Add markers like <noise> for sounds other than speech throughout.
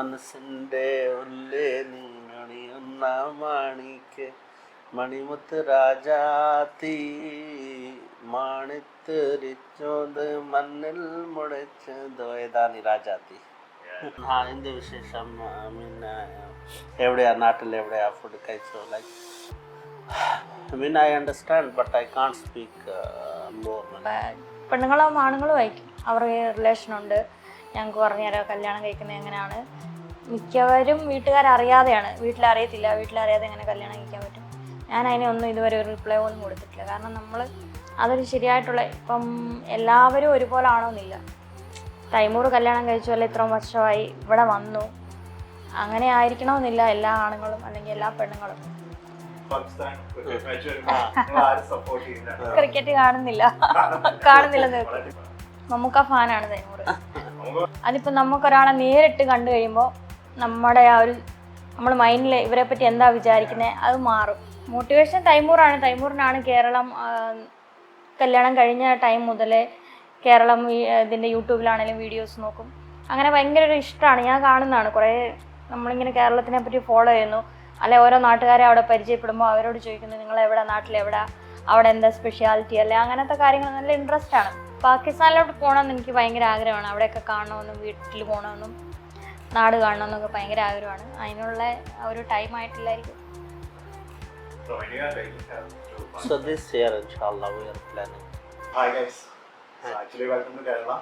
മനസ്സിന്റെ ഉള്ളേ നീ മണിയുന്ന മാണിക്ക് മണിമുത്ത് രാജാത്തി മാണിത്തെറിച്ചോത് മണ്ണിൽ മുളച്ചതോ? ഏതാണ് രാജാത്തി? ആ എന്ത് വിശേഷം? പിന്നെ എവിടെയാ? നാട്ടിൽ എവിടെയാ ഫുഡ് കഴിച്ചോ like mean I understand but I can't speak more പെണ്ണുങ്ങളും ആണുങ്ങളും വായിക്കും അവർക്ക് റിലേഷൻ ഉണ്ട്. ഞങ്ങൾക്ക് പറഞ്ഞുതരാം കല്യാണം കഴിക്കുന്നത് എങ്ങനെയാണ്. മിക്കവരും വീട്ടുകാരറിയാതെയാണ്. വീട്ടിലറിയത്തില്ല. വീട്ടിലറിയാതെ എങ്ങനെ കല്യാണം കഴിക്കാൻ പറ്റും? ഞാൻ അതിനൊന്നും ഇതുവരെ ഒരു റിപ്ലൈ ഒന്നും കൊടുത്തിട്ടില്ല. കാരണം നമ്മൾ അതൊരു ശരിയായിട്ടുള്ള ഇപ്പം എല്ലാവരും ഒരുപോലെ ആണോന്നില്ല തൈമൂർ കല്യാണം കഴിച്ചു അല്ലെ ഇത്രയും വർഷമായി ഇവിടെ വന്നു. അങ്ങനെ ആയിരിക്കണമെന്നില്ല എല്ലാ ആണുങ്ങളും അല്ലെങ്കിൽ എല്ലാ പെണ്ണുങ്ങളും. ക്രിക്കറ്റ് കാണുന്നില്ല. കാണുന്നില്ല കാണുന്നില്ല മമ്മൂക്ക ഫാനാണ് തൈമൂർ. അതിപ്പോ നമുക്കൊരാളെ നേരിട്ട് കണ്ടു കഴിയുമ്പോൾ നമ്മുടെ ആ ഒരു നമ്മൾ മൈൻഡിൽ ഇവരെ പറ്റി എന്താ വിചാരിക്കുന്നത് അത് മാറും. മോട്ടിവേഷൻ തൈമൂറാണ്. തൈമൂറിനാണ് കേരളം കല്യാണം കഴിഞ്ഞ ടൈം മുതലേ കേരളം ഇതിന്റെ യൂട്യൂബിലാണെങ്കിലും വീഡിയോസ് നോക്കും. അങ്ങനെ ഭയങ്കര ഒരു ഇഷ്ടമാണ് ഞാൻ കാണുന്നതാണ്. കുറേ നമ്മളിങ്ങനെ കേരളത്തിനെ പറ്റി ഫോളോ ചെയ്യുന്നു. അല്ലെ ഓരോ നാട്ടുകാരെ അവിടെ പരിചയപ്പെടുമ്പോൾ അവരോട് ചോദിക്കുന്നു നിങ്ങൾ എവിടെ നാട്ടിലെവിടെ? അവിടെ എന്താ സ്പെഷ്യാലിറ്റി അല്ലെ അങ്ങനത്തെ കാര്യങ്ങൾ നല്ല ഇൻട്രസ്റ്റ് ആണ്. പാകിസ്ഥാനിലോട്ട് പോകണമെന്ന് എനിക്ക് ഭയങ്കര ആഗ്രഹമാണ്. അവിടെയൊക്കെ കാണണമെന്നും വീട്ടിൽ പോകണമെന്നും. നാട് കാണണം എന്നൊക്കെ ഭയങ്കര ആഗ്രഹമാണ്. അതിനുള്ള ഒരു ടൈം ആയിട്ടില്ലായിരിക്കും so this year, inshallah, we are planning. Hi guys. So actually welcome to Kerala.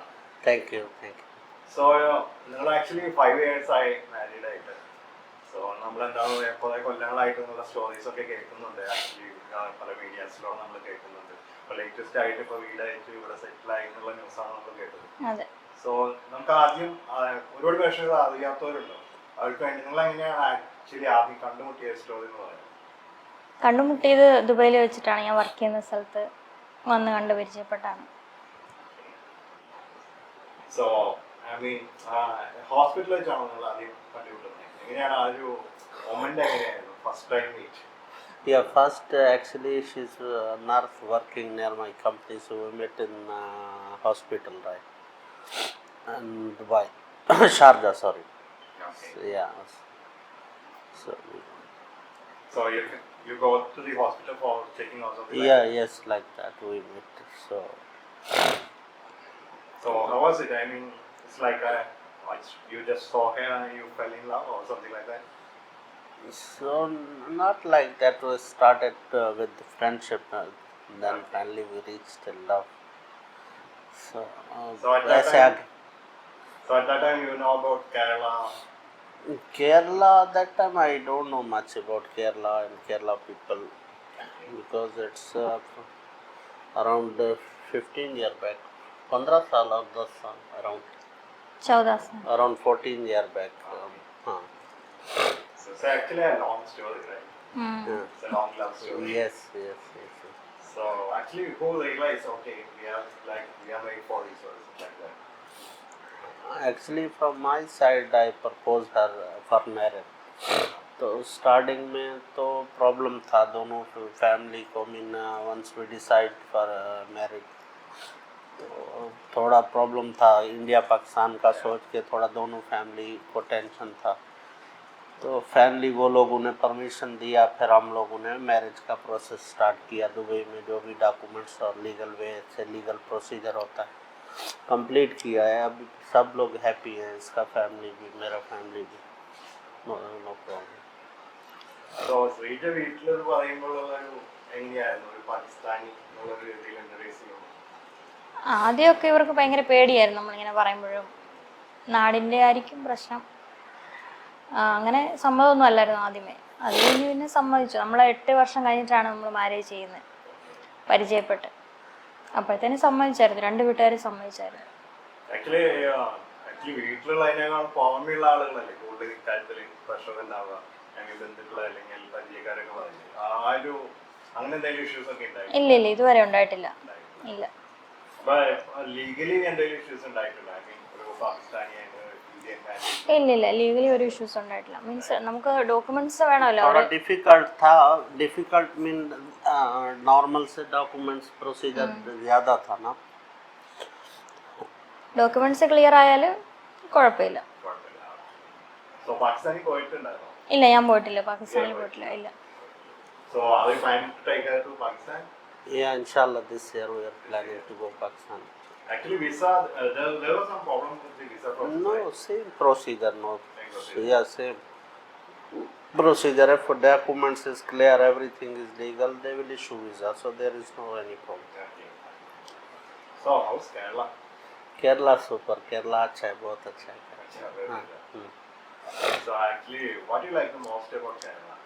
Thank you, thank you. So നിങ്ങൾ ആക്ച്വലി ഫൈവ് ഇയേഴ്സ് ആയി മാരീഡ് ആയിട്ട്. സോ നമ്മൾ എന്താണ് കുറെ കൊല്ലങ്ങളായിട്ട് എന്നുള്ള സ്റ്റോറീസ് ഒക്കെ കേൾക്കുന്നുണ്ട്. ആക്ച്വലി പല മീഡിയാസിലൂടെ നമ്മൾ കേൾക്കുന്നുണ്ട്. അപ്പോൾ ലേറ്റസ്റ്റ് ആയിട്ട് ഇപ്പോൾ വീടായിട്ട് ഇവിടെ സെറ്റിൽ ആയി എന്നുള്ള ന്യൂസാണ് നമ്മൾ കേട്ടത്. അതെ. സോ നമുക്ക് ആദ്യം ഒരുപാട് പ്രേക്ഷകർ അറിയാത്തവരുണ്ടോ. അവർക്ക് വേണ്ടി നിങ്ങൾ എങ്ങനെയാണ് ആക്ച്വലി ആദ്യം കണ്ടുമുട്ടിയ സ്റ്റോറി എന്ന് പറയുന്നത്? കണ്ടുമുട്ടിയത് ദുബൈയിൽ വെച്ചിട്ടാണ് ഞാൻ വർക്ക് ചെയ്യുന്ന സ്ഥലത്ത് വന്ന് കണ്ട് പരിചയപ്പെട്ടാണ് സോ ഐ മീൻ ഹോസ്പിറ്റലിൽ വെച്ചാണോ നിങ്ങൾ ആദ്യം കണ്ടുമുട്ടുന്നത്? എങ്ങനെയാണ് ആ ഒരു മൊമെന്റ് എങ്ങനെയായിരുന്നു? First time meet Yeah, first uh, actually she's a nurse working near my company, so we met in uh, hospital, right? And Dubai, <coughs> Sharjah, sorry. Okay. So, yeah. So So you you go to the hospital for checking or something yeah, yes, like that we met. So? So how was it? I mean, it's like a, you just saw her and you fell in love or something like that? so not like that. We started uh, with the friendship, uh, then finally we reached the love. So, um, so at that time, ag- so at that time you know about Kerala. Kerala, that time I don't know much about Kerala and Kerala people because it's uh, around uh, 15 year back, 15 साल और around चौदह साल around 14 year back. Um, huh. So it's actually a long story, right? Hmm. It's a long love story. Yes, yes, yes. So actually, whole who realized okay, we are like we are made for other, like that. Actually, from my side, I proposed her uh, for marriage. तो starting में तो problem था दोनों family को mean once we decide for marriage तो थोड़ा problem था India Pakistan का सोच के थोड़ा दोनों फैमिली को टेंशन था तो फैमिली वो लोगों ने परमिशन दिया फिर हम लोगों ने मैरिज का प्रोसेस स्टार्ट किया दुबई में जो भी डॉक्यूमेंट्स और लीगल वे से लीगल प्रोसीजर होता है कंप्लीट किया है अभी सब लोग हैप्पी हैं इसका फैमिली भी मेरा फैमिली भी no no problem so Sreeja വീട്ടിലെന്ന് പറയുമ്പോൾ ഒരു എങ്ങനെയായിരുന്നു ഒരു പാകിസ്ഥാനി എന്നുള്ളൊരു രീതിയിൽ ഇൻട്രഡ്യൂസ് ചെയ്യുമ്പോൾ ആദ്യമൊക്കെ ഇവർക്ക് ഭയങ്കര പേടിയായിരുന്നു നമ്മളിങ്ങനെ പറയുമ്പോഴും നാടിൻ്റെ ആയിരിക്കും പ്രശ്നം ആ, അങ്ങനെ സമ്മതമൊന്നും അല്ലായിരുന്നു ആദ്യമേ. അത് കഴിഞ്ഞ് പിന്നെ സമ്മതിച്ചു. നമ്മൾ എട്ട് വർഷം കഴിഞ്ഞിട്ടാണ് നമ്മൾ മാരേജ് ചെയ്യുന്നത്. പരിചയപ്പെട്ട്. അപ്പോഴത്തേനും സമ്മതിച്ചായിരുന്നു. രണ്ട് വീട്ടുകാരും സമ്മതിച്ചായിരുന്നു. ആക്ച്വലി ആക്ച്വലി പുറമെയുള്ള ആളുകളല്ലേ കൂടുതൽ ഇക്കാര്യത്തിൽ പ്രഷർ ഉണ്ടാവുക? അല്ലെങ്കിൽ ബന്ധുക്കൾ അല്ലെങ്കിൽ പരിചയക്കാരൊക്കെ പറഞ്ഞു ആ ഒരു അങ്ങനെ എന്തെങ്കിലും ഇഷ്യൂസ് ഒക്കെ ഉണ്ടായി ഇല്ല ഇല്ല. ഇതുവരെ ഉണ്ടായിട്ടില്ല. ഇല്ല. ലീഗലി എന്തെങ്കിലും ഇഷ്യൂസ് ഉണ്ടായിട്ടുണ്ടോ? ഐ മീൻ ഒരു ഇല്ല ഇല്ല ലീഗലി ഒരു ഇഷ്യൂസ് ഉണ്ടായിട്ടില്ല മീൻസ് നമുക്ക് ഡോക്യുമെന്റ്സ് വേണമല്ലോ थोड़ा डिफिकल्ट था डिफिकल्ट मीन नॉर्मल से डॉक्यूमेंट्स प्रोसीजर ज़्यादा था ना ഡോക്യുമെന്റ്സ് ക്ലിയർ ആയാൽ കുഴപ്പമില്ല കുഴപ്പമില്ല സോ പാകിസ്ഥാനിൽ പോയിട്ടുണ്ടായിരുന്നു ഇല്ല ഞാൻ പോയിട്ടില്ല പാകിസ്ഥാനിൽ പോയിട്ടില്ല ഇല്ല സോ അത് plan to take to Pakistan Yeah, inshallah, this year we are planning to go Pakistan. Actually, visa, uh, there, there was some problem with the visa process. No, right? same procedure, no. Same procedure. Yeah, same procedure. If documents is clear, everything is legal, they will issue visa. So there is no any problem. Okay. So, how's Kerala? Kerala super, Kerala अच्छा है, बहुत अच्छा है. Achha, very हाँ, good. Hmm. So, actually, what do you like the most about Kerala?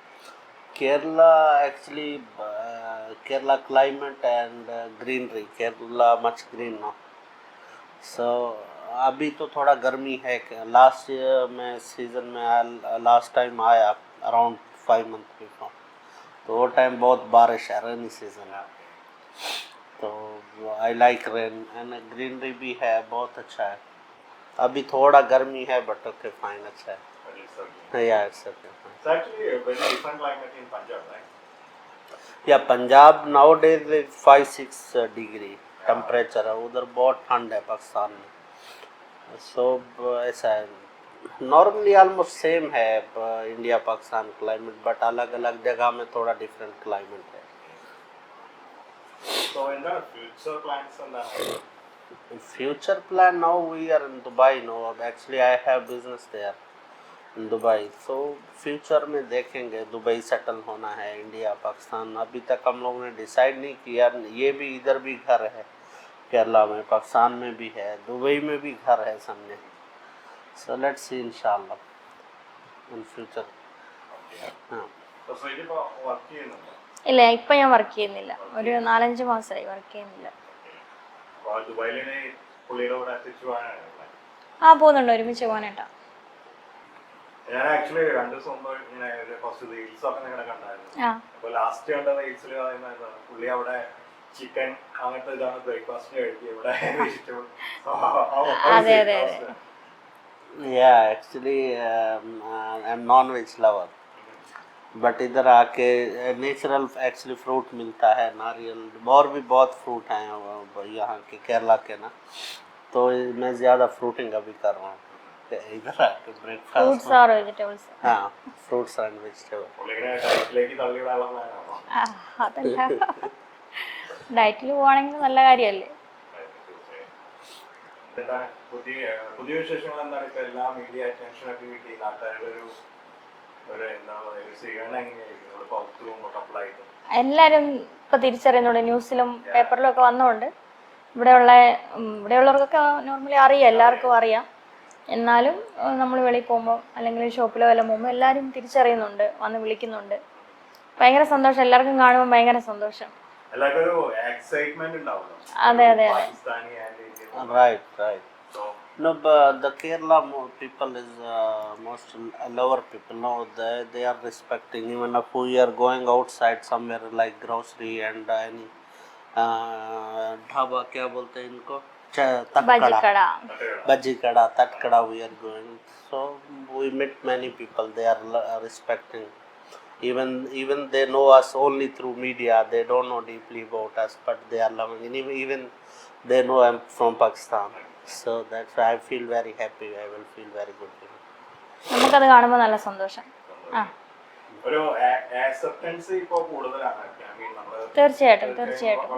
Kerala actually uh, Kerala climate and uh, greenery. Kerala much green now. So अभी तो थोड़ा गर्मी है लास्ट ईयर में सीज़न में लास्ट टाइम आया around five month before तो वो टाइम बहुत बारिश है रेनी सीज़न है। तो I like rain and greenery भी है बहुत अच्छा है। अभी थोड़ा गर्मी है बट ओके फाइन अच्छा है. या इट्स ओके? या Punjab nowadays five six degree temperature है उधर बहुत ठंड है पाकिस्तान में। सो ऐसा है। नॉर्मली ऑलमोस्ट सेम है इंडिया पाकिस्तान क्लाइमेट बट अलग अलग जगह में थोड़ा डिफरेंट क्लाइमेट है। So, in the future plans and that, future plan now we are in Dubai no अब actually I have business there Dubai so future में देखेंगे दुबई सेटल होना है इंडिया पाकिस्तान अभी तक हम लोगों ने डिसाइड नहीं किया ये भी इधर भी घर है केरला में पाकिस्तान में भी है दुबई में भी घर है सामने सो लेट्स सी इंशाल्लाह इन फ्यूचर हाँ so, so ഇതിപ്പോ work ചെയ്യുന്നുണ്ടോ? ഇല്ല ഇപ്പം ഞാൻ വർക്ക് ചെയ്യുന്നില്ല ഒരു നാലഞ്ച് മാസമായി വർക്ക് ചെയ്യുന്നില്ല അപ്പൊ ദുബായിലിന് പുള്ളിയുടെ കൂടെ തിരിച്ചു പോകാനാണ് plan. ആ പോകുന്നുണ്ട് ഒരുമിച്ച് പോകാനായിട്ടാ ഞാൻ ആക്ച്വലി രണ്ടു ദിവസം മുമ്പ് ഇങ്ങനെ ഒരു കുറച്ച് റീൽസ് ഒക്കെ നിങ്ങളുടെ കണ്ടായിരുന്നു ആ അപ്പൊ ലാസ്റ്റ് കണ്ട റീൽസിൽ പറയുന്നത് എന്താണ്? പുള്ളി അവിടെ ചിക്കൻ അങ്ങനത്തെ ഇതാണ് ബ്രേക്ക്ഫാസ്റ്റിന് കഴിക്കുക ഇവിടെ വെജിറ്റബിൾ അതെ, അതെ, അതെ. या actually I am non veg lover but इधर आके नेचुरल एक्चुअली फ्रूट मिलता है नारियल और भी बहुत फ्रूट हैं अ, यहाँ के केरला के ना तो मैं ज़्यादा फ्रूटिंग अभी कर रहा हूँ ഫ്രൂട്ട്സ് ആർ വെജിറ്റബിൾസ്. ആ ഡയറ്റിൽ പോവാണെങ്കിൽ നല്ല കാര്യമല്ലേ? പുതിയ പുതിയ വിശേഷങ്ങൾ ഇപ്പൊ മീഡിയ അറ്റൻഷൻ എന്താ പറയുക എല്ലാവരും തിരിച്ചറിയുന്നുണ്ട്. ന്യൂസിലും പേപ്പറിലും ഒക്കെ വന്നോണ്ട്. ഇവിടെയുള്ള ഇവിടെയുള്ളവർക്കൊക്കെ നോർമലി അറിയാം. എല്ലാവർക്കും അറിയാം. എന്നാലും നമ്മൾ വെളിയിൽ പോകുമ്പോൾ അല്ലെങ്കിൽ ഷോപ്പിലോ വല്ലതും പോകുമ്പോൾ എല്ലാവരും തിരിച്ചറിയുന്നുണ്ട് വന്ന് വിളിക്കുന്നുണ്ട് ഭയങ്കര സന്തോഷം എല്ലാവർക്കും കാണുമ്പോൾ ഭയങ്കര സന്തോഷം അതെ അതെ അതെ No, but the Kerala people is uh, most lower people. No, they, they are respecting even if we are going outside somewhere like grocery and uh, any uh, dhaba, kya bolte inko? Tatkada. Bajikada, Tatkada we are going. So we met many people, they are respecting. Even even they know us only through media, they don't know deeply about us, but they are loving. Even they know I'm from Pakistan. So that's why I feel very happy, I will feel very good. തീർച്ചയായിട്ടും തീർച്ചയായിട്ടും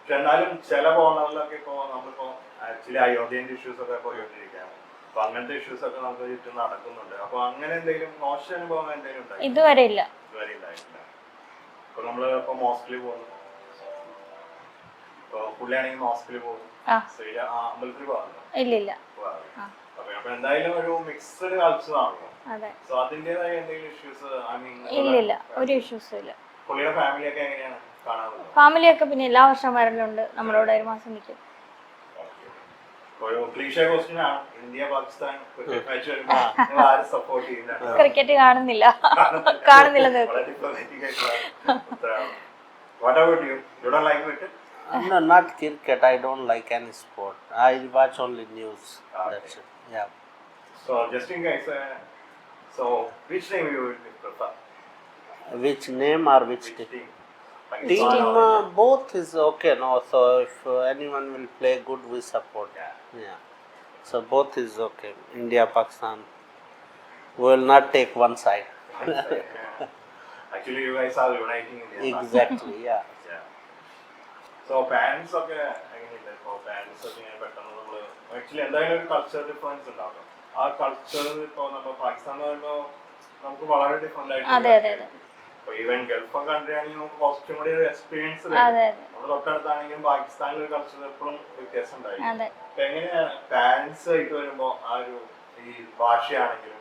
പക്ഷെ എന്നാലും ചില കോണറിലൊക്കെ ഇപ്പോ നമ്മളിപ്പോ actually അയോധ്യന്റെ issues ഒക്കെ പോയിക്കൊണ്ടിരിക്കുകയാണ്. അപ്പൊ അങ്ങനത്തെ ഇഷ്യൂസ് ഒക്കെ നമുക്ക് ചുറ്റും നടക്കുന്നുണ്ട്. അപ്പൊ അങ്ങനെ എന്തെങ്കിലും മോശം അനുഭവം എന്തെങ്കിലും ഉണ്ടായി? ഇതുവരെ ഇല്ല. ഇതുവരെ ഉണ്ടായിട്ടില്ല ഇപ്പൊ നമ്മൾ ഇപ്പൊ മോസ്റ്റ്ലി പോകുന്നു. ഇപ്പൊ പുള്ളിയാണെങ്കിൽ മോസ്റ്റ്ലി പോകും ശ്രീല അമ്പലത്തിൽ പോകാറില്ല ഇല്ല ഇല്ല. അപ്പൊ അപ്പൊ എന്തായാലും ഒരു മിക്സഡ് കൾച്ചർ ആണല്ലോ. സോ അതിന്റേതായ എന്തെങ്കിലും ഇഷ്യൂസ് ഐ മീൻ ഇല്ല ഇല്ല. ഒരു ഇഷ്യൂസും ഇല്ല. പുള്ളിയുടെ ഫാമിലി ഒക്കെ എങ്ങനെയാണ്? ഫാമിലിയൊക്കെ പിന്നെ എല്ലാ വർഷം വരലുണ്ട്. നമ്മളോട് ഒരു മാസം നിൽക്കും ക്രിക്കറ്റ് കാണുന്നില്ല. കാണുന്നില്ല. ഞാൻ Team Pakistan or uh, India? both is okay. No, so if uh, anyone will play good, we support. Yeah. Yeah. So both is okay. India, Pakistan. We will not take one side. <laughs> Actually you guys are uniting India exactly, yeah. So parents ഒക്കെ എങ്ങനെയുണ്ട് ഇപ്പോൾ parents ഒക്കെ ഇങ്ങനെ പെട്ടെന്ന് നമ്മൾ actually എന്തായാലും ഒരു culture difference ഉണ്ടാവും ആ കൾച്ചർ ഇപ്പോൾ നമ്മൾ പാകിസ്ഥാൻ എന്ന് പറയുമ്പോൾ നമുക്ക് വളരെ ഡിഫറെന്റ് ആയിട്ട് അതെ, അതെ, അതെ. ഇപ്പോൾ ഈവൻ ഗൾഫ് കൺട്രി ആണെങ്കിൽ നമുക്ക് കുറച്ചും കൂടി ഒരു എക്സ്പീരിയൻസ് അതെ അതെ. നമ്മൾ തൊട്ടടുത്താണെങ്കിലും പാകിസ്ഥാനിൽ ഒരു കൾച്ചർ എപ്പോഴും വ്യത്യാസം ഉണ്ടായിരിക്കും അതെ. അപ്പൊ എങ്ങനെയാണ് പാരന്റ്സ് ആയിട്ട് വരുമ്പോ ആ ഒരു ഈ ഭാഷയാണെങ്കിലും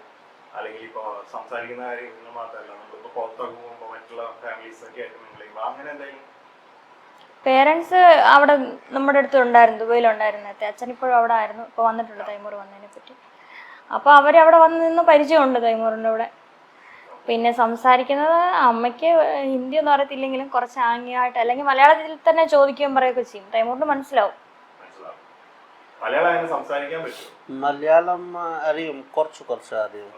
അല്ലെങ്കിൽ ഇപ്പൊ സംസാരിക്കുന്ന കാര്യങ്ങൾ മാത്രമല്ല നമ്മളിപ്പോ പുറത്തൊക്കെ പോകുമ്പോ മറ്റുള്ള ഫാമിലീസ് ഒക്കെ ആയിട്ട് നിങ്ങൾ ചെയ്യുമ്പോൾ അങ്ങനെ എന്തെങ്കിലും? പേരൻസ് അവിടെ നമ്മുടെ അടുത്ത് ഉണ്ടായിരുന്നു ദുബൈയിലുണ്ടായിരുന്നു നേരത്തെ. അച്ഛൻ ഇപ്പോഴും അവിടെ ആയിരുന്നു. ഇപ്പോൾ വന്നിട്ടുണ്ട് തൈമൂർ വന്നതിനെ പറ്റി അപ്പോൾ അവർ അവിടെ വന്ന് നിന്ന് പരിചയമുണ്ട് തൈമൂറിന്റെ കൂടെ. പിന്നെ സംസാരിക്കുന്നത് അമ്മയ്ക്ക് ഹിന്ദി ഒന്നും അറിയത്തില്ലെങ്കിലും കുറച്ച് ആംഗ്യമായിട്ട് അല്ലെങ്കിൽ മലയാളത്തിൽ തന്നെ ചോദിക്കുകയും പറയുകയൊക്കെ ചെയ്യും. തൈമൂറിന് മനസ്സിലാവും. മലയാളം അറിയും. കുറച്ച് കുറച്ച് അറിയും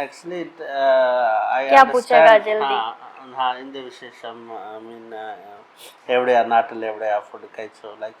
ആക്ച്വലി ഇതിന്റെ വിശേഷം? മീൻ എവിടെയാ നാട്ടിൽ എവിടെയാ ഫുഡ് കഴിച്ചോ? ലൈക്ക്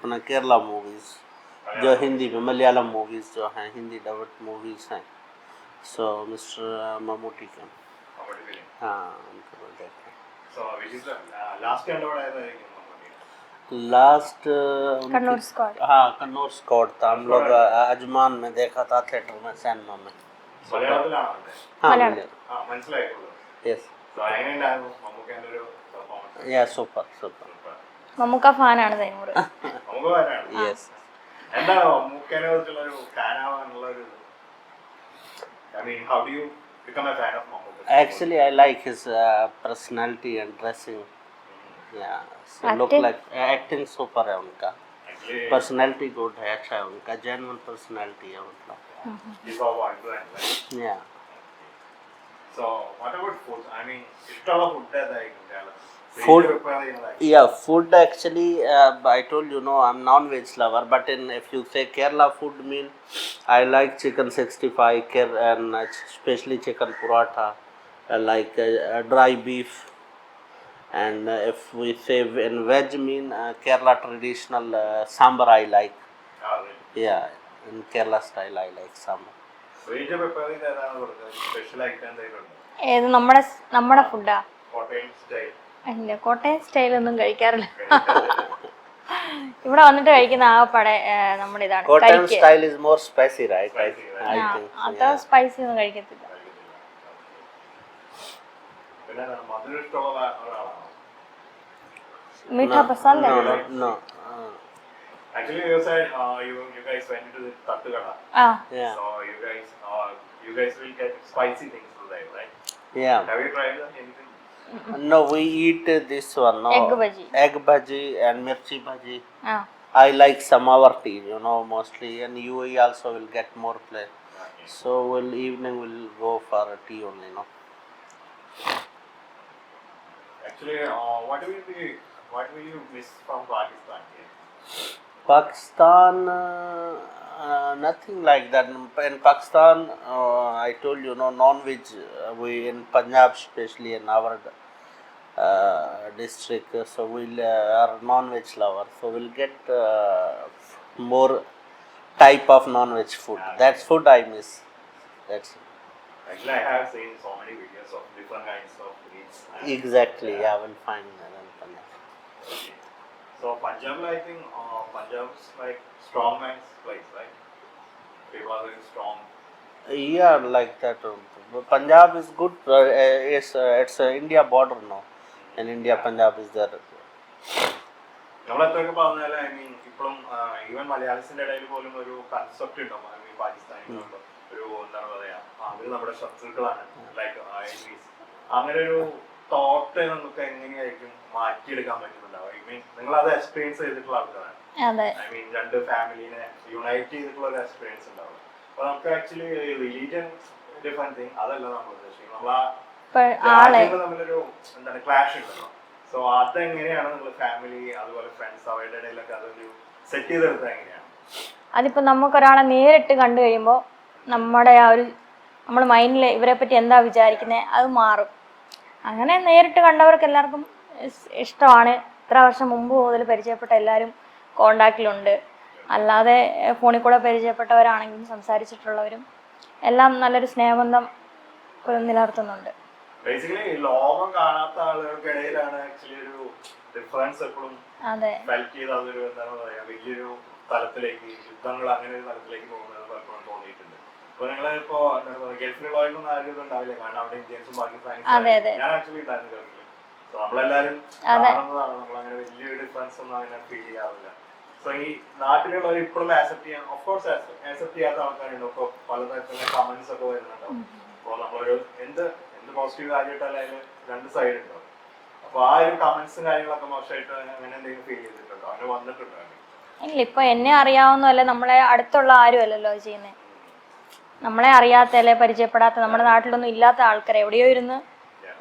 अपना केरला मूवीज़ जो हिंदी में मलयालम मूवीज़ जो हैं हिंदी डबट मूवीज़ हैं सो मिस्टर ममूटी के നമ്മുടെ ഫിലിം हाँ उनको मैं देखता हूँ സോ വിച്ച് ഇസ് ലാസ്റ്റ് കണ്ടവിടെ ഏതായിരിക്കും നമ്മുടെ लास्ट कन्नौर स्क्वाड हाँ कन्नौर स्कॉट था हम लोग अ, अजमान में देखा था थिएटर में सैनमा में മലയാളത്തിലാണോ അത്? हाँ मलयालम। ആ മനസ്സിലായിട്ടുള്ളൂ यस സോ എങ്ങനെയുണ്ടായിരുന്നു മമ്മൂക്കേന്റെ ഒരു പെർഫോമൻസ് या सुपर सुपर മമ്മൂക്ക ഫാനാണ് തൈമൂർ നമുക്ക് വരാണ് यस എന്താണ് മമ്മൂക്കേനെ കുറിച്ചുള്ള ഒരു ഫാൻ ആവാനുള്ള ഒരു I mean how do you become a fan of Mammukka Actually, I like his uh, personality and dressing. Yeah, so look Acting? like acting super है उनका ആക്ച്വലി पर्सनालिटी गुड है अच्छा है उनका जेन्युइन पर्सनालिटी है मतलब ഇപ്പൊ വായ്പ yeah so what about food I mean ഇഷ്ടമുള്ള ഫുഡ് ഏതായിരിക്കും കേരളത്തിൽ Food? പ്രിപ്പയർ ചെയ്യുന്നതായിരിക്കും yeah food actually uh, I told you no I'm non-veg lover but in if you say Kerala food meal I like chicken 65 Ker- and uh, especially chicken paratha I like uh, uh, dry beef and uh, if we say in veg mean uh, Kerala traditional uh, sambar I like Yeah, in Kerala style, I like sambar. Sweet prepare ചെയ്ത് ഏതാണ് കൊടുത്തത് special ആയിട്ട് എന്തെങ്കിലും ഉണ്ടോ ഏത് നമ്മുടെ നമ്മുടെ ഫുഡാ കോട്ടയം സ്റ്റൈൽ ഇല്ല കോട്ടയം സ്റ്റൈലൊന്നും കഴിക്കാറില്ല ഇവിടെ വന്നിട്ട് കഴിക്കുന്ന ആ പട നമ്മുടെ ഇതാണ്. അത്ര. സ്പൈസി ഒന്നും കഴിക്കത്തില്ല മീഠ No, പസന്ത് no, no, no. Uh, Actually, you said uh, you you guys went to the Tattukada. ആ yeah, So you guys uh, you guys will get spicy things today, right? yeah. Have you tried that? anything? No, we eat this one. No, Egg bhaji. Egg bhaji and mirchi bhaji. ആ I like Samawar tea, you know, mostly. And UAE also will get more play. So we'll evening we'll go for a tea only, no. Actually, uh, what will be what will you miss from Pakistan? here? Pakistan, uh, uh, nothing like that. In Pakistan, uh, I told you, no non-veg. Uh, we in Punjab, especially in our district, uh, so we'll uh, are non-veg lover. So we'll get uh, more type of non-veg food. That's food I miss. That's Actually, I have seen so many videos of different kinds of meats. exactly. Yeah, I will find that. Okay. So Punjab, I think uh, Punjab's like strong man's place, right? People it's strong. Yeah, like that. Punjab is good. Uh, it's uh, it's uh, India border now. In India, Punjab is there. നമ്മളെത്രയൊക്കെ പറഞ്ഞാലും I mean ഇപ്പോഴും even മലയാളീസിന്റെ ഇടയിൽ പോലും ഒരു concept ഉണ്ടോ? I mean പാകിസ്ഥാനികളുണ്ട് ഒരു എന്താണ് പറയാ ആ, അവർ നമ്മുടെ ശത്രുക്കളാണ്. ലൈക്ക് അങ്ങനെ ഒരു തോട്ട് നമുക്ക് എങ്ങനെയായിരിക്കും മാറ്റിയെടുക്കാൻ പറ്റുന്നുണ്ടാവും ഐ മീൻ നിങ്ങൾ അത് എക്സ്പീരിയൻസ് ചെയ്തിട്ടുള്ള ആൾക്കാരാണ്. അതെ. ഐ മീൻ രണ്ട് ഫാമിലിനെ യുണൈറ്റ് ചെയ്തിട്ടുള്ള ഒരു എക്സ്പീരിയൻസ് ഉണ്ടാവും അപ്പൊ നമുക്ക് ആക്ച്വലി റിലീജിയൻ ഡിഫറെന്റ് തിങ് അതല്ല നമ്മൾ ഉദ്ദേശിക്കുന്നത്. നമ്മൾ ആ ഇപ്പൊ ആളെ സോ അതെങ്ങനെയാണ് നിങ്ങൾ ഫാമിലി അതുപോലെ ഫ്രണ്ട്സ് അവരുടെ ഇടയിലൊക്കെ അതൊരു സെറ്റ് ചെയ്തെടുത്തത് എങ്ങനെയാണ്? അതിപ്പോ നമുക്കൊരാളെ നേരിട്ട് കണ്ടു കഴിയുമ്പോൾ നമ്മുടെ ആ ഒരു നമ്മൾ മൈൻഡിൽ ഇവരെ പറ്റി എന്താ വിചാരിക്കുന്നത് അത് മാറും. അങ്ങനെ നേരിട്ട് കണ്ടവർക്ക് എല്ലാവർക്കും ഇഷ്ടമാണ്. ഇത്ര വർഷം മുമ്പ് മുതൽ പരിചയപ്പെട്ട എല്ലാവരും കോണ്ടാക്റ്റിലുണ്ട്. അല്ലാതെ ഫോണിൽ കൂടെ പരിചയപ്പെട്ടവരാണെങ്കിലും സംസാരിച്ചിട്ടുള്ളവരും എല്ലാം നല്ലൊരു സ്നേഹബന്ധം നിലനിർത്തുന്നുണ്ട്. ബേസിക്കലി ലോകം കാണാത്ത ആളുകൾക്കിടയിലാണ് ആക്ച്വലി ഒരു ഡിഫറൻസ് എപ്പോഴും ഫെൽറ്റ് ചെയ്ത് അതൊരു എന്താണ് പറയാ വലിയൊരു തലത്തിലേക്ക് യുദ്ധങ്ങൾ അങ്ങനെ ഒരു തലത്തിലേക്ക് പോകുന്നത് പലപ്പോഴും തോന്നിയിട്ടുണ്ട്. ഇപ്പൊ നിങ്ങൾ ഇപ്പോ ഗൾഫിൽ പറയാ ഗൾഫിലുള്ളവരൊന്നും ആരും ഇത് ഉണ്ടാവില്ല. കാരണം അവിടെ ഇന്ത്യൻസും പാകിസ്ഥാനും. ഞാൻ ആക്ച്വലി ഉണ്ടായിരുന്നു ഗൾഫിൽ സോ നമ്മളെല്ലാരും. കാണുന്നതാണ്. നമ്മൾ അങ്ങനെ വലിയൊരു ഡിഫറൻസ് ഒന്നും അങ്ങനെ ഫീൽ ചെയ്യാറില്ല. സോ ഈ നാട്ടിലുള്ളവർ ഇപ്പോഴും ആക്സെപ്റ്റ് ചെയ്യാൻ ഓഫ് കോഴ്സ് ആക്സെപ്റ്റ് ചെയ്യാത്ത ആൾക്കാരുണ്ട്. ഇപ്പൊ പലതരത്തിലുള്ള കമന്റ്സ് ഒക്കെ വരുന്നുണ്ടാവും അപ്പൊ നമ്മളൊരു എന്ത് എന്ത് പോസിറ്റീവ് കാര്യമായിട്ടല്ല അതിന് രണ്ട് സൈഡ് ഉണ്ടാവും അപ്പൊ ആ ഒരു കമന്റ്സും കാര്യങ്ങളൊക്കെ മോശമായിട്ട് അങ്ങനെ എന്തെങ്കിലും ഫീൽ ചെയ്തിട്ടുണ്ടോ? അങ്ങനെ വന്നിട്ടുണ്ടോ? ഇല്ല ഇപ്പൊ എന്നെ അറിയാവുന്നതല്ല നമ്മളെ അടുത്തുള്ള ആരും അല്ലല്ലോ ചെയ്യുന്നത് നമ്മളെ അറിയാത്ത അല്ലെ പരിചയപ്പെടാത്ത നമ്മുടെ നാട്ടിലൊന്നും ഇല്ലാത്ത ആൾക്കാരെ എവിടെയോ ഇരുന്ന്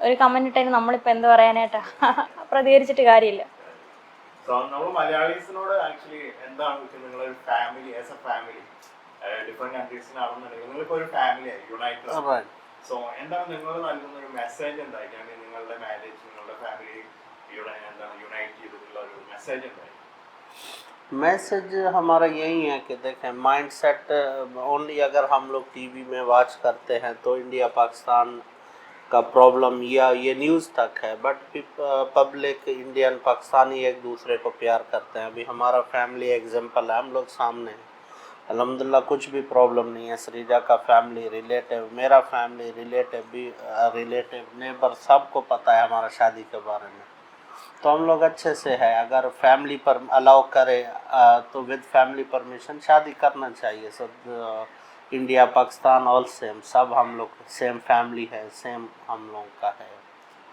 ഒരു കമന്റ് ഇട്ടതിന് നമ്മളിപ്പോ എന്ത് പറയാനായിട്ടാ? പ്രതികരിച്ചിട്ട് കാര്യമില്ല. നമ്മൾ മലയാളീസിനോട് ആക്ച്വലി എന്താണ് നിങ്ങളൊരു family as a family different നിങ്ങൾക്ക് ഒരു ഫാമിലി യുണൈറ്റഡ്. സോ എന്താണ് നിങ്ങൾ നൽകുന്ന ഒരു മെസ്സേജ് എന്തായിരിക്കും I mean, നിങ്ങളുടെ മാരേജ് നിങ്ങളുടെ ഫാമിലി എന്താണ് യുണൈറ്റ് ചെയ്തിട്ടുള്ള ഒരു മെസ്സേജ് എന്തായിരിക്കും मैसेज हमारा यही है कि देखें माइंड सेट ओनली अगर हम लोग टीवी में वॉच करते हैं तो इंडिया पाकिस्तान का प्रॉब्लम या ये न्यूज़ तक है बट पब्लिक इंडियन पाकिस्तानी एक दूसरे को प्यार करते हैं अभी हमारा फैमिली एग्जांपल है हम लोग सामने हैं अलहमदिल्ला, कुछ भी प्रॉब्लम नहीं है। सरीजा का फैमिली रिलेटिव मेरा फैमिली रिलेटिव भी रिलेटिव नेबर सबको पता है हमारा शादी के बारे में। तो हम लोग अच्छे से है। अगर फैमिली पर अलाउ करे तो विद फैमिली परमिशन शादी करना चाहिए। सब इंडिया पाकिस्तान ऑल सेम सब हम लोग सेम फैमिली है सेम हम लोग का है।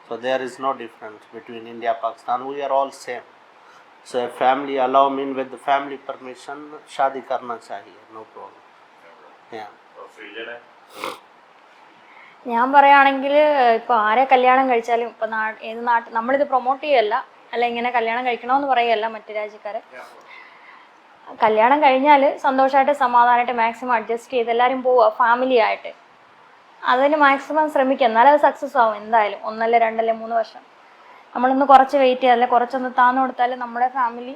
So there is no difference between India Pakistan we are all same so family allow mean with family permission शादी करना चाहिए नो प्रॉब्लम या So, ശ്രീജയുടെ ഞാൻ പറയുകയാണെങ്കിൽ ഇപ്പൊ ആരെ കല്യാണം കഴിച്ചാലും ഇപ്പൊ നാ ഏത് നാട്ടിൽ നമ്മളിത് പ്രൊമോട്ട് ചെയ്യല്ല അല്ല ഇങ്ങനെ കല്യാണം കഴിക്കണമെന്ന് പറയല്ല മറ്റു രാജ്യക്കാരെ കല്യാണം കഴിഞ്ഞാൽ സന്തോഷമായിട്ട് സമാധാനമായിട്ട് മാക്സിമം അഡ്ജസ്റ്റ് ചെയ്ത് എല്ലാവരും പോവുക ഫാമിലി ആയിട്ട് അതിന് മാക്സിമം ശ്രമിക്കുക എന്നാലും അത് സക്സസ് ആവും എന്തായാലും ഒന്നല്ല രണ്ടല്ല മൂന്ന് വർഷം നമ്മളൊന്ന് കുറച്ച് വെയിറ്റ് ചെയ്താൽ കുറച്ചൊന്ന് താന്നു കൊടുത്താൽ നമ്മുടെ ഫാമിലി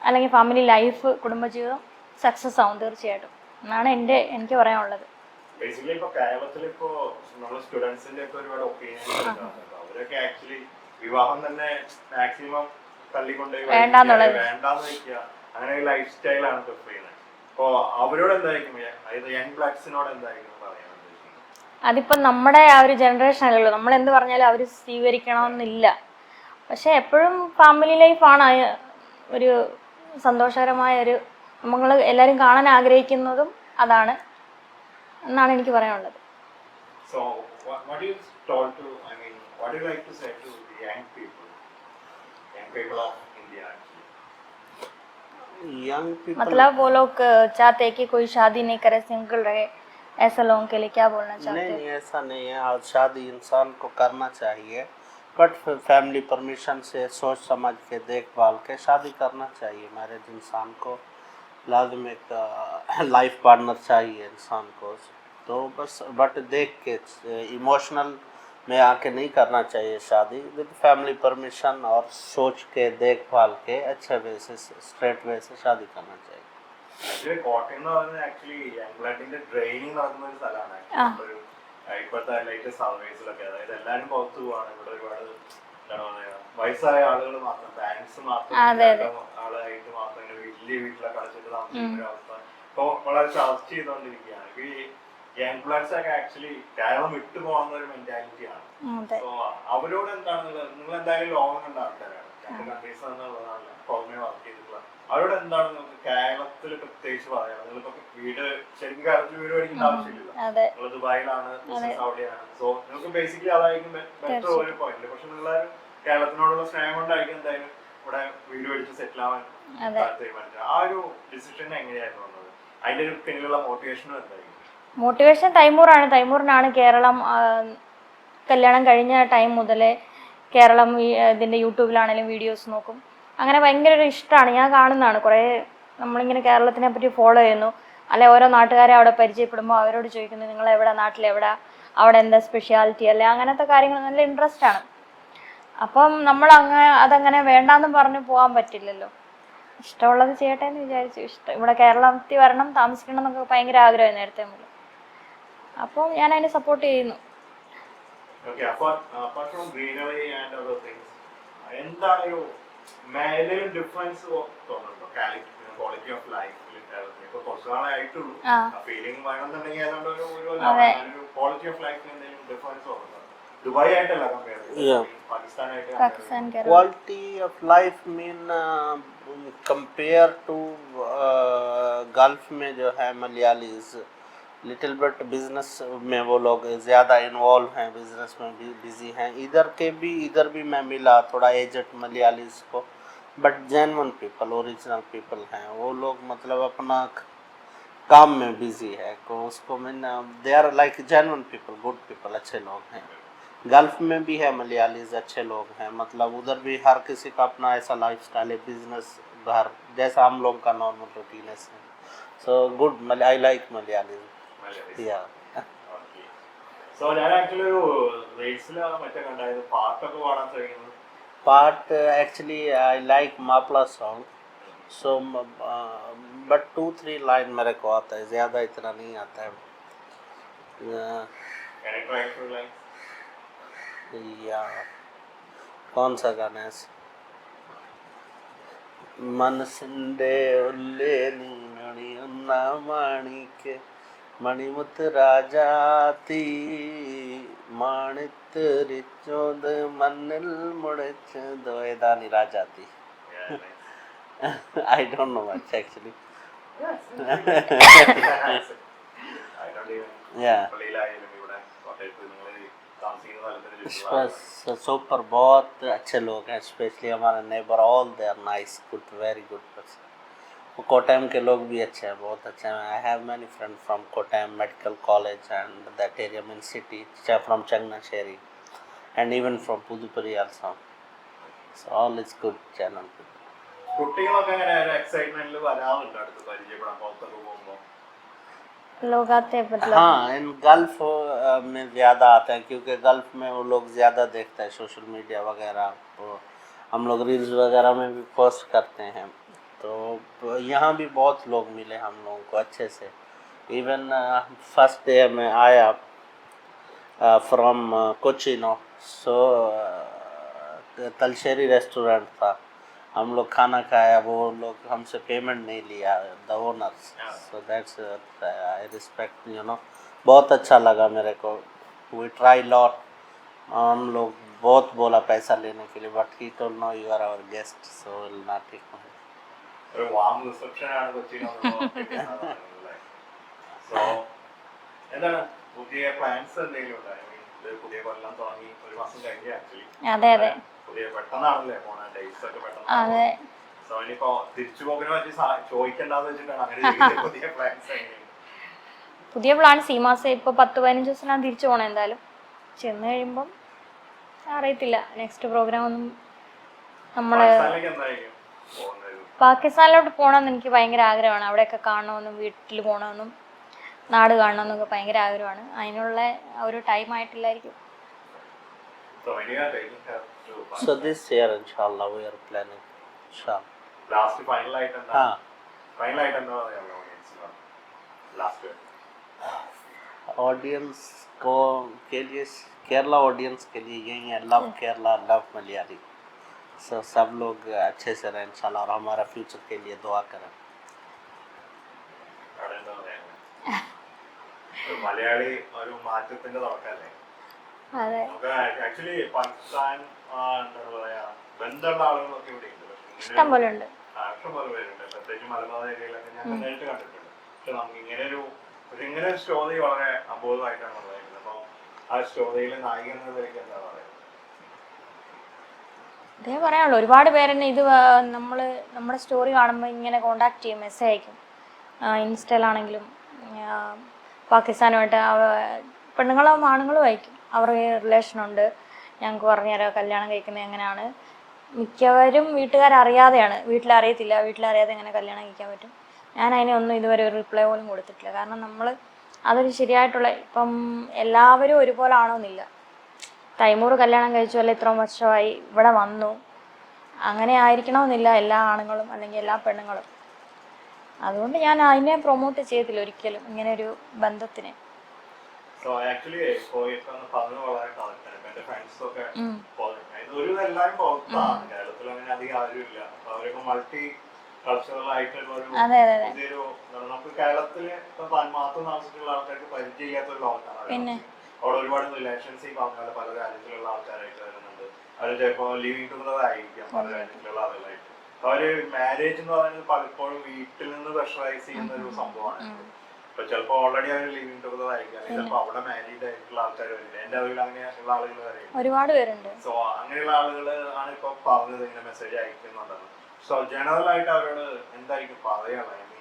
അല്ലെങ്കിൽ ഫാമിലി ലൈഫ് കുടുംബജീവിതം സക്സസ് ആവും തീർച്ചയായിട്ടും. എന്നാണ് എന്റെ എനിക്ക് പറയാനുള്ളത്. ബേസിക്കലി കേരളത്തിൽ നമ്മുടെ ഒക്കെ ഒരുപാട് അവരൊക്കെ ആക്ച്വലി വിവാഹം തന്നെ മാക്സിമം തള്ളിക്കൊണ്ട് വേണ്ടാന്നുള്ളത്. വേണ്ടാന്ന് വെക്കുക അങ്ങനെ ഒരു ലൈഫ് സ്റ്റൈലാണ് പ്രിഫർ ചെയ്യുന്നത് അപ്പോ അവരോട് എന്തായിരിക്കും അതായത് യങ് ബ്ലാക്സിനോട് എന്തായിരിക്കും പറയാൻ ഉദ്ദേശിക്കുന്നത്? അതിപ്പം നമ്മുടെ ആ ഒരു ജനറേഷൻ അല്ലല്ലോ നമ്മൾ എന്ത് പറഞ്ഞാലും അവർ സ്വീകരിക്കണമെന്നില്ല. പക്ഷെ എപ്പോഴും ഫാമിലി ലൈഫാണ് ഒരു സന്തോഷകരമായ ഒരു നമ്മൾ എല്ലാവരും കാണാൻ ആഗ്രഹിക്കുന്നതും അതാണ് എന്നാണ് എനിക്ക് പറയാനുള്ളത് So, what, what do you told to, I mean, what do you like to say to the young people, young people of India actually? Young people मतलब वो लोग चाहते हैं कि कोई शादी नहीं करे सिंगल रहे ऐसे लोगों के लिए क्या बोलना चाहते नहीं हैं नहीं ऐसा नहीं है और शादी इंसान को करना चाहिए बट फैमिली परमिशन से सोच समझ के देखभाल के शादी करना चाहिए मैरिज इंसान को लाजम एक लाइफ पार्टनर चाहिए इंसान को तो बस बट देख के इमोशनल में आके नहीं करना चाहिए शादी विद फैमिली परमिशन और सोच के देखभाल के अच्छे वे से स्ट्रेट वे से शादी करना चाहिए ആക്ച്വലി കോട്ടയം എന്ന് പറയുന്നത് ആക്ച്വലി യങ് ബ്ലഡിന്റെ ട്രെയിനിങ് നടക്കുന്ന ഒരു സ്ഥലമാണ് ആ. ഒരു ആ, ഇപ്പോഴത്തെ ലേറ്റസ്റ്റ് സർവേസിലൊക്കെ അതായത് എല്ലാവരും പുറത്തു പോവാണ്. ഇവിടെ ഒരുപാട് എന്താണ് പറയാ വയസ്സായ ആളുകൾ മാത്രം പാരന്റ്സ് മാത്രം ആളായിട്ട് മാത്രം ഇങ്ങനെ വലിയ വീട്ടിലൊക്കെ അടച്ചിട്ട് താമസിക്കുന്ന ഒരു അവസ്ഥ ഇപ്പൊ വളരെ ചർച്ച ചെയ്തുകൊണ്ടിരിക്കുകയാണ്. ഈ യങ് പ്ലേഴ്സ് ഒക്കെ ആക്ച്വലി കേരളം വിട്ടു പോകുന്ന ഒരു മെന്റാലിറ്റിയാണ് സോ അവരോട് എന്താണ് നിങ്ങൾ നിങ്ങൾ എന്തായാലും ലോകം കണ്ട ആൾക്കാരാണ്. രണ്ട് കൺട്രീസ് പുറമെ വർക്ക് ചെയ്തിട്ടുള്ള. അവരോട് എന്താണ് നമുക്ക് കേരളത്തിൽ പ്രത്യേകിച്ച് പറയാം. നിങ്ങളിപ്പോ വീട് ശരിക്കും കേരളത്തിൽ വീട് മേടിക്കേണ്ട ആവശ്യമില്ല നിങ്ങൾ ദുബായിലാണ് ബിസിനസ് അവിടെയാണ് സോ നിങ്ങൾക്ക് ബേസിക്കലി അതായിരിക്കും ബെറ്റർ ഒരു പോയിന്റ് പക്ഷെ നിങ്ങൾ കേരളത്തിനോടുള്ള സ്നേഹം കൊണ്ടായിരിക്കും എന്തായാലും ഇവിടെ വീട് മേടിച്ച് സെറ്റിൽ ആവാൻ തീരുമാനിച്ചത് ആ ഒരു ഡിസിഷൻ എങ്ങനെയായിരുന്നു വന്നത്? അതിന്റെ ഒരു പിന്നിലുള്ള മോട്ടിവേഷനും എന്തായിരിക്കും? മോട്ടിവേഷൻ തൈമൂറാണ്. തൈമൂറിനാണ് കേരളം കല്യാണം കഴിഞ്ഞ ടൈം മുതലേ കേരളം ഇതിന്റെ യൂട്യൂബിലാണെങ്കിലും വീഡിയോസ് നോക്കും. അങ്ങനെ ഭയങ്കര ഒരു ഇഷ്ടമാണ് ഞാൻ കാണുന്നതാണ്. കുറേ നമ്മളിങ്ങനെ കേരളത്തിനെ പറ്റി ഫോളോ ചെയ്യുന്നു. അല്ലെ ഓരോ നാട്ടുകാരെ അവിടെ പരിചയപ്പെടുമ്പോൾ അവരോട് ചോദിക്കുന്നു നിങ്ങൾ എവിടെ? നാട്ടിലെവിടെ അവിടെ എന്താ സ്പെഷ്യാലിറ്റി അല്ലെ അങ്ങനത്തെ കാര്യങ്ങൾ നല്ല ഇൻട്രസ്റ്റ് ആണ്. അപ്പം നമ്മൾ അങ്ങനെ അതങ്ങനെ വേണ്ടാന്ന് പറഞ്ഞ് പോകാൻ പറ്റില്ലല്ലോ. ഇഷ്ടമുള്ളത് ചെയ്യട്ടെ എന്ന് വിചാരിച്ചു. ഇഷ്ടം ഇവിടെ കേരളത്തിൽ വരണം താമസിക്കണം എന്നൊക്കെ ഭയങ്കര ആഗ്രഹമായി നേരത്തെ മുതൽ. അപ്പോൾ ഞാൻ അതിനെ സപ്പോർട്ട് ചെയ്യുന്നു. ഓക്കെ അപ്പൊ apart from greenery and other things എന്താണ് ഒരു മേലും ഡിഫറൻസ് തോന്നുന്നുണ്ടോ ക്വാളിറ്റി ഓഫ് ലൈഫിൽ ഇപ്പൊ കുറച്ച് നാളായിട്ടുള്ളൂ ആ ഫീലിംഗ് വേണമെന്നുണ്ടെങ്കിൽ ഏതാണ്ട് ഒരു ഒരു അതെ. ക്വാളിറ്റി ഓഫ് ലൈഫിൽ എന്തെങ്കിലും ഡിഫറൻസ് തോന്നുന്നുണ്ടോ ദുബായ് ആയിട്ടല്ല compare Yeah. പാകിസ്ഥാനായിട്ട് Pakistan Kerala quality of life mean uh, compare to uh, Gulf में जो है मलयालीज लिटिल बट बिज़नेस में वो लोग ज़्यादा इन्वॉल्व हैं बिज़नेस में भी बिज़ी हैं। इधर के भी, इधर भी मैं मिला थोड़ा एजेड मलयालीज को but genuine people original people हैं। वो लोग मतलब अपना काम में बिज़ी है तो उसको मैं they are like genuine people good people अच्छे लोग हैं। गल्फ में भी है मलयालीज अच्छे लोग हैं। मतलब उधर भी हर किसी का अपना ऐसा लाइफ स्टाइल है बिज़नेस घर, जैसा हम लोग का नॉर्मल रूटीन है। So good I like Malayalis या സോ ഞാൻ ആക്ച്വലി ഒരു റീൽസിൽ മറ്റേ കണ്ടായത് പാട്ടൊക്കെ പാടാൻ ശ്രമിക്കുന്നത് part actually I like Mappila song so but two three line मेरे को आता है ज़्यादा इतना नहीं आता है अ, ക്യാരക്ടർ ആക്ടർ ലൈൻ या कौन सा गाना है മനസ്സിൻ്റെ ഉള്ളേനി മണിയുന്ന മാണിക്ക് மணிமுத் ராஜாத்தி மாணித்து ரிச்சோது மண்ணில் முளைச்சது வேதானி Rajathi I don't know much actually. Yes. I don't even. Yeah. Super बहुत अच्छे लोग हैं स्पेशली हमारे neighbour all they are nice good very good person कोटैम के लोग भी अच्छे हैं बहुत अच्छे हैं I have many friend from Kottayam medical college and that area mean city from Changanassery and even from Pudupuri also. So all is good channel. കുട്ടികളൊക്കെ അങ്ങനെ ഒരു എക്സൈറ്റ്മെന്റിൽ വരാറുണ്ട് അടുത്ത് പരിചയപ്പെടാൻ പുറത്തൊക്കെ പോകുമ്പോൾ लोग आते हैं मतलब हाँ इन गल्फ अ, में ज़्यादा आते हैं क्योंकि गल्फ में वो लोग ज़्यादा देखते हैं सोशल मीडिया वगैरह तो हम लोग रील्स वगैरह में भी पोस्ट करते हैं तो यहाँ भी बहुत लोग मिले हम लोगों को अच्छे से। इवन फ़र्स्ट डे में आया फ्रॉम कोचिनो सो तलशेरी रेस्टोरेंट था। हम लोग खाना खाया वो लोग हमसे पेमेंट नहीं लिया the owners so that's I respect you know बहुत अच्छा लगा मेरे को। वी ट्राई लॉट हम लोग बहुत बोला पैसा लेने के लिए but he told no you are our guest so will not take ഒരു വാം റിസപ്ഷൻ ആണ് കൊച്ചിയിൽ സോ എന്താണ് പുതിയ പ്ലാൻസ് എന്തെങ്കിലും ഉണ്ടോ? I mean, ഇത് പുതിയ കൊല്ലം തുടങ്ങി ഒരു മാസം കഴിഞ്ഞ ആക്ച്വലി അതെ അതെ. പുതിയ പെട്ടെന്നാണല്ലേ പോണ? ഡേറ്റ്സ് ഒക്കെ പെട്ടെന്ന് സോ ഇനിയിപ്പോ തിരിച്ചു പോകിനെ പറ്റി ചോദിക്കണ്ടാന്ന് വെച്ചിട്ടാണ് അങ്ങനെ <laughs> പുതിയ പ്ലാൻസ് പുതിയ പ്ലാൻസ് ഈ മാസം ഇപ്പൊ പത്ത് പതിനഞ്ച് ദിവസത്തിനാണ് തിരിച്ചു പോണേ എന്തായാലും. ചെന്ന് കഴിയുമ്പം അറിയത്തില്ല. നെക്സ്റ്റ് പ്രോഗ്രാം ഒന്നും നമ്മൾ പാകിസ്ഥാനിലോട്ട് പോകണമെന്ന് എനിക്ക് ഭയങ്കര ആഗ്രഹമാണ് അവിടെയൊക്കെ കാണണമെന്നും വീട്ടിൽ പോകണമെന്നും നാട് കാണണമെന്നൊക്കെ ഭയങ്കര ആഗ്രഹമാണ് അതിനുള്ള ഒരു ടൈം ആയിട്ടില്ലായിരിക്കും സോ ഇനി So this year inshallah we are planning. Inshallah. Last final ആയിട്ട് എന്താ हाँ ഫൈനൽ ആയിട്ട് എന്താ പറയാ ഓഡിയൻസിന് ലാസ്റ്റ് ऑडियंस को के लिए केरला ऑडियंस के लिए यही है लव केरला लव मलयाली सो सब लोग अच्छे से रहें इंशाल्लाह और हमारा फ्यूचर के लिए दुआ करें അവിടെ എന്താ പറയാ ഒരു മലയാളി ഒരു മാറ്റത്തിന്റെ തുടക്കല്ലേ അതെ നമുക്ക് ആക്ച്വലി പാകിസ്ഥാൻ ആ, എന്താ പറയാ ബന്ധമുള്ള ആളുകളൊക്കെ ഇവിടെ ഉണ്ട് പക്ഷെ ഇഷ്ടം പോലെ ഉണ്ട് ഇഷ്ടം പോലെ പേരുണ്ട് പ്രത്യേകിച്ച് മലബാർ ഏരിയയിലൊക്കെ ഞാൻ നേരിട്ട് കണ്ടിട്ടുണ്ട് പക്ഷെ നമുക്ക് ഇങ്ങനെ ഒരു ഒരു ഇങ്ങനെ ഒരു സ്റ്റോറി വളരെ അബോധമായിട്ടാണ് പറയുന്നത് അപ്പോൾ ആ സ്റ്റോറിയിലെ നായിക എന്ന നിലയ്ക്ക് എന്താ പറയുക ഇതേ പറയാനുള്ളൂ. ഒരുപാട് പേരെന്നെ ഇത് നമ്മൾ നമ്മുടെ സ്റ്റോറി കാണുമ്പോൾ ഇങ്ങനെ കോണ്ടാക്ട് ചെയ്യും മെസ്സേജ് അയക്കും. ഇൻസ്റ്റയിലാണെങ്കിലും പാകിസ്ഥാനുമായിട്ട് പെണ്ണുങ്ങളും ആണുങ്ങളും അയക്കും. അവർക്ക് റിലേഷനുണ്ട് ഞങ്ങൾക്ക് പറഞ്ഞുതരാം കല്യാണം കഴിക്കുന്നത് എങ്ങനെയാണ്. മിക്കവരും വീട്ടുകാരറിയാതെയാണ്. വീട്ടിലറിയത്തില്ല. വീട്ടിലറിയാതെ എങ്ങനെ കല്യാണം കഴിക്കാൻ പറ്റും. ഞാൻ അതിനൊന്നും ഇതുവരെ ഒരു റിപ്ലൈ പോലും കൊടുത്തിട്ടില്ല. കാരണം നമ്മൾ അതൊരു ശരിയായിട്ടുള്ള ഇപ്പം എല്ലാവരും ഒരുപോലെ ആണോന്നില്ല തൈമൂർ കല്യാണം കഴിച്ചു അല്ലെ ഇത്രയും വർഷമായി? ഇവിടെ വന്നു. അങ്ങനെ ആയിരിക്കണമെന്നില്ല എല്ലാ ആണുങ്ങളും അല്ലെങ്കിൽ എല്ലാ പെണ്ണുങ്ങളും. അതുകൊണ്ട് ഞാൻ അതിനെ പ്രൊമോട്ട് ചെയ്തില്ല ഒരിക്കലും ഇങ്ങനെ ഒരു ബന്ധത്തിനെ ആയിട്ടുള്ള ഒരു അതെ അതെ അതെ. ലോകത്താണ് പിന്നെ. അവിടെ ഒരുപാട് റിലേഷൻസ് ഈ പറഞ്ഞ പല രാജ്യത്തിലുള്ള ആൾക്കാരായിട്ട് വരുന്നുണ്ട്. അവർ ചിലപ്പോ ലിവിങ് ടുഗദർ ആയിരിക്കാം പല രാജ്യത്തിലുള്ള ആളുകളായിട്ട്. അവർ മാരേജ് എന്ന് പറയുന്നത് പലപ്പോഴും വീട്ടിൽ നിന്ന് പ്രഷറൈസ് ചെയ്യുന്ന ഒരു സംഭവമാണ്. ഇപ്പൊ ചിലപ്പോ ഓൾറെഡി അവർ ലിവിങ് ടുഗദർ ആയിരിക്കാം. അല്ലെങ്കിൽ ചിലപ്പോ അവിടെ മാരീഡ് ആയിട്ടുള്ള ആൾക്കാർ വരില്ല എന്റെ അറിവിൽ അങ്ങനെയുള്ള ആളുകൾ വരെയും ഒരുപാട് പേരുണ്ട്. സോ അങ്ങനെയുള്ള ആളുകൾ ആണ് ഇപ്പൊ പറഞ്ഞത് ഇങ്ങനെ മെസ്സേജ് അയക്കുന്നുണ്ടെന്ന്. സോ ജനറൽ ആയിട്ട് അവരോട് എന്തായിരിക്കും പറയാനുള്ളത്?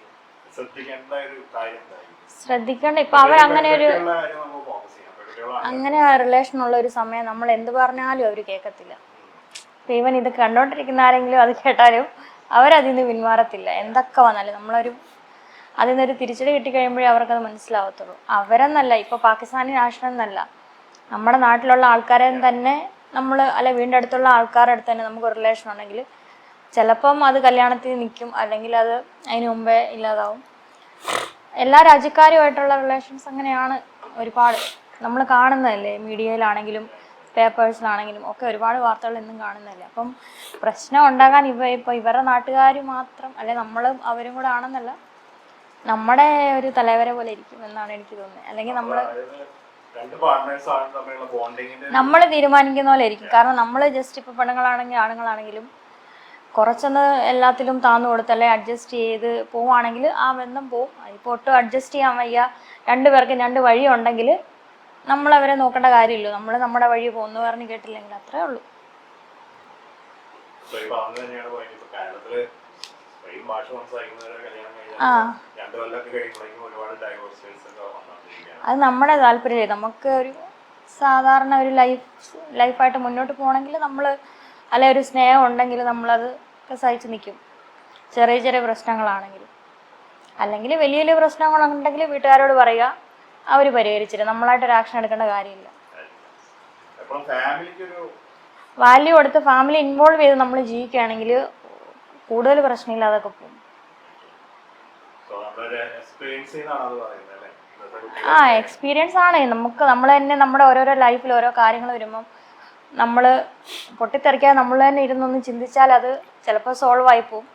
ശ്രദ്ധിക്കേണ്ട ഒരു കാര്യം എന്തായിരിക്കും? ശ്രദ്ധിക്കേണ്ട. ഇപ്പൊ അവർ അങ്ങനെ ഒരു അങ്ങനെ റിലേഷൻ ഉള്ള ഒരു സമയം നമ്മൾ എന്ത് പറഞ്ഞാലും അവർ കേൾക്കത്തില്ല. ഈവൻ ഇത് കണ്ടോണ്ടിരിക്കുന്ന ആരെങ്കിലും അത് കേട്ടാലും അവരതിൽ നിന്ന് പിന്മാറത്തില്ല. എന്തൊക്കെ വന്നാലും നമ്മളൊരു അതിൽ നിന്നൊരു തിരിച്ചടി കിട്ടിക്കഴിയുമ്പോഴേ അവർക്കത് മനസ്സിലാവത്തുള്ളൂ. അവരെന്നല്ല ഇപ്പൊ പാകിസ്ഥാനി നാഷണൽ എന്നല്ല നമ്മുടെ നാട്ടിലുള്ള ആൾക്കാരെ തന്നെ നമ്മൾ അല്ല വീടിന്റെ അടുത്തുള്ള ആൾക്കാരുടെ അടുത്ത് തന്നെ നമുക്ക് റിലേഷൻ ഉണ്ടെങ്കിൽ ചിലപ്പം അത് കല്യാണത്തിന് നിൽക്കും. അല്ലെങ്കിൽ അത് അതിന് മുമ്പേ ഇല്ലാതാവും. എല്ലാ രാജ്യക്കാരുമായിട്ടുള്ള റിലേഷൻസ് അങ്ങനെയാണ് ഒരുപാട്. നമ്മൾ കാണുന്നതല്ലേ? മീഡിയയിലാണെങ്കിലും പേപ്പേഴ്സിലാണെങ്കിലും ഒക്കെ ഒരുപാട് വാർത്തകൾ ഇന്നും കാണുന്നതല്ലേ? അപ്പം പ്രശ്നം ഉണ്ടാകാൻ ഇവ ഇപ്പോൾ ഇവരുടെ നാട്ടുകാർ മാത്രം അല്ലെ നമ്മളും അവരും കൂടെ ആണെന്നല്ല നമ്മുടെ ഒരു തലവരെ പോലെ ഇരിക്കും എന്നാണ് എനിക്ക് തോന്നുന്നത്. അല്ലെങ്കിൽ നമ്മൾ നമ്മൾ തീരുമാനിക്കുന്ന പോലെ ഇരിക്കും. കാരണം നമ്മൾ ജസ്റ്റ് ഇപ്പോൾ പെണ്ണുങ്ങളാണെങ്കിൽ ആണുങ്ങളാണെങ്കിലും കുറച്ചൊന്ന് എല്ലാത്തിലും താന്നു കൊടുത്തല്ലേ അഡ്ജസ്റ്റ് ചെയ്ത് പോവുകയാണെങ്കിൽ ആ ബന്ധം പോവും. ഇപ്പോൾ ഒട്ടും അഡ്ജസ്റ്റ് ചെയ്യാൻ വയ്യ. രണ്ട് പേർക്കും രണ്ട് വഴി ഉണ്ടെങ്കിൽ നമ്മൾ അവരെ നോക്കേണ്ട കാര്യമില്ലോ. നമ്മൾ നമ്മുടെ വഴി പോകുന്നു പറഞ്ഞ് കേട്ടില്ലെങ്കിൽ അത്രേ ഉള്ളൂ. അത് നമ്മുടെ താല്പര്യമല്ലേ നമുക്ക് ഒരു സാധാരണ ഒരു ലൈഫ് ലൈഫായിട്ട് മുന്നോട്ട് പോകണമെങ്കിൽ നമ്മൾ അല്ലെ ഒരു സ്നേഹം ഉണ്ടെങ്കിൽ നമ്മളത് സഹിച്ച് നിൽക്കും. ചെറിയ ചെറിയ പ്രശ്നങ്ങളാണെങ്കിൽ അല്ലെങ്കിൽ വലിയ വലിയ പ്രശ്നങ്ങളുണ്ടെങ്കിൽ വീട്ടുകാരോട് പറയുക. അവർ പരിഹരിച്ചിട്ട് നമ്മളായിട്ടൊരു ആക്ഷൻ എടുക്കേണ്ട കാര്യമില്ല. ഒരു വാല്യൂ കൊടുത്ത് ഫാമിലി ഇൻവോൾവ് ചെയ്ത് നമ്മൾ ജീവിക്കുകയാണെങ്കിൽ കൂടുതൽ പ്രശ്നമില്ലാതൊക്കെ പോകും. ആ എക്സ്പീരിയൻസ് ആണ്. നമുക്ക് നമ്മൾ തന്നെ നമ്മുടെ ഓരോരോ ലൈഫിൽ ഓരോ കാര്യങ്ങൾ വരുമ്പം നമ്മൾ പൊട്ടിത്തെറിക്കാതെ നമ്മൾ തന്നെ ഇരുന്നൊന്ന് ചിന്തിച്ചാൽ അത് ചിലപ്പോൾ സോൾവ് ആയി പോവും.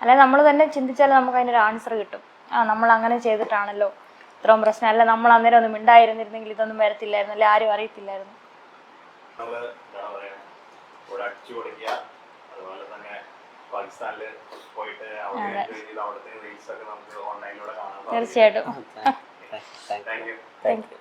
അല്ലെങ്കിൽ നമ്മൾ തന്നെ ചിന്തിച്ചാൽ നമുക്ക് അതിനൊരു ആൻസർ കിട്ടും. ആ നമ്മൾ അങ്ങനെ ചെയ്തിട്ടാണല്ലോ. ഇത്രയും പ്രശ്നമല്ല. നമ്മൾ അന്നേരം ഒന്നും ഉണ്ടായിരുന്നിരുന്നെങ്കിൽ ഇതൊന്നും വരത്തില്ലായിരുന്നു. അല്ലെ ആരും അറിയത്തില്ലായിരുന്നു. തീർച്ചയായിട്ടും. Thank you